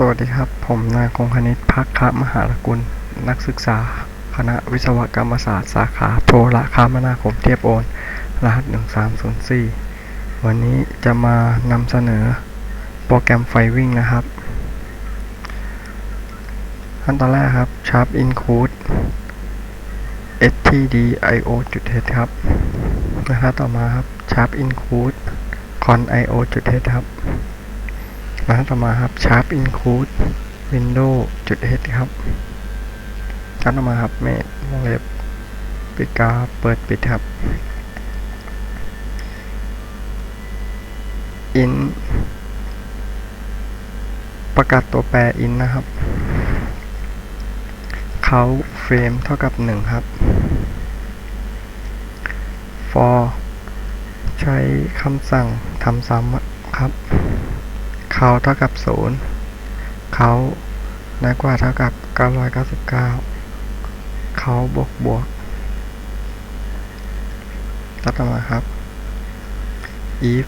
สวัสดีครับ ผมนายคงคณิตพักคะมหาลกุล นักศึกษา คณะวิศวกรรมศาสตร์สาขาโทรคมนาคมเทียบโอน รหัส 1304 วันนี้จะมานำเสนอโปรแกรมไฟวิ่งนะครับ ขั้นตอนแรกครับ sharp include stdio จุด h ครับนะครับต่อมาครับ sharp include con.io.h ครับ มาต่อมาครับ sharp include window จุด h ครับครับต่อมาครับ เมดวงเล็บปิดกาเปิดปิดครับ in ประกาศตัวแปร in นะครับเขาเฟรมเท่ากับ 1 ครับ for ใช้คำสั่งทำซ้ำครับ เขาเท่ากับ 0 เขาน้อยกว่าเท่ากับ 999 เขาบวกบวกตัดต่อมาครับ if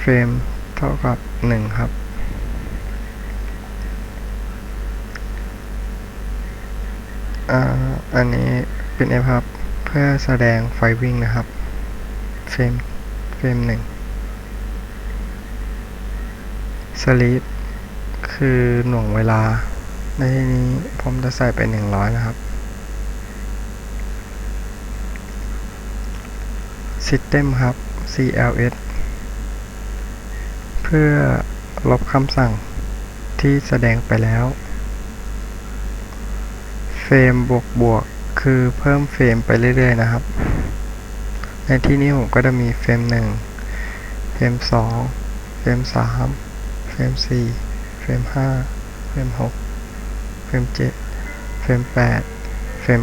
frame เท่ากับ 1 ครับอ่าอันนี้เป็น f ครับ เพื่อแสดงไฟวิ่งนะครับ เฟรม เฟรมหนึ่ง sleep คือหน่วงเวลา ในที่นี้ผมจะใส่ไป 100 นะครับ system ครับ cls เพื่อลบคำสั่งที่แสดงไปแล้วเฟรมบวกบวกคือเพิ่มเฟรมไปเรื่อยๆนะครับ ในที่นี้ผมก็จะมีเฟรม1เฟรม2เฟรม3 เฟรม 4 เฟรม 5 เฟรม 6 เฟรม 7 เฟรม 8 เฟรม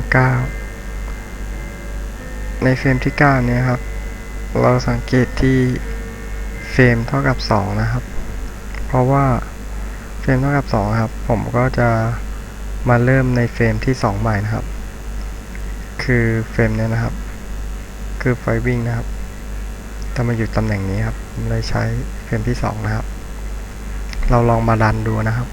9 ในเฟรมที่ 9 เนี่ยครับ เราสังเกตที่เฟรมเท่ากับ 2 นะครับ เพราะว่าเฟรมเท่ากับ 2 ครับ ผมก็จะมาเริ่มในเฟรมที่ 2 ใหม่นะครับ คือเฟรมเนี้ยนะครับ คือไฟวิ่งนะครับถ้ามาอยู่ตำแหน่งนี้ครับเลยใช้เฟรมที่ 2 นะครับ เราลองมาดันดูนะครับ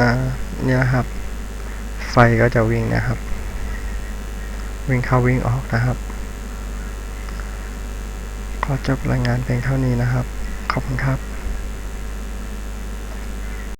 อ่าเนี่ยครับ ไฟก็จะวิ่งนะครับ วิ่งเข้าวิ่งออกนะครับ ขอจบรายงานเพียงเท่านี้นะครับ ขอบคุณครับ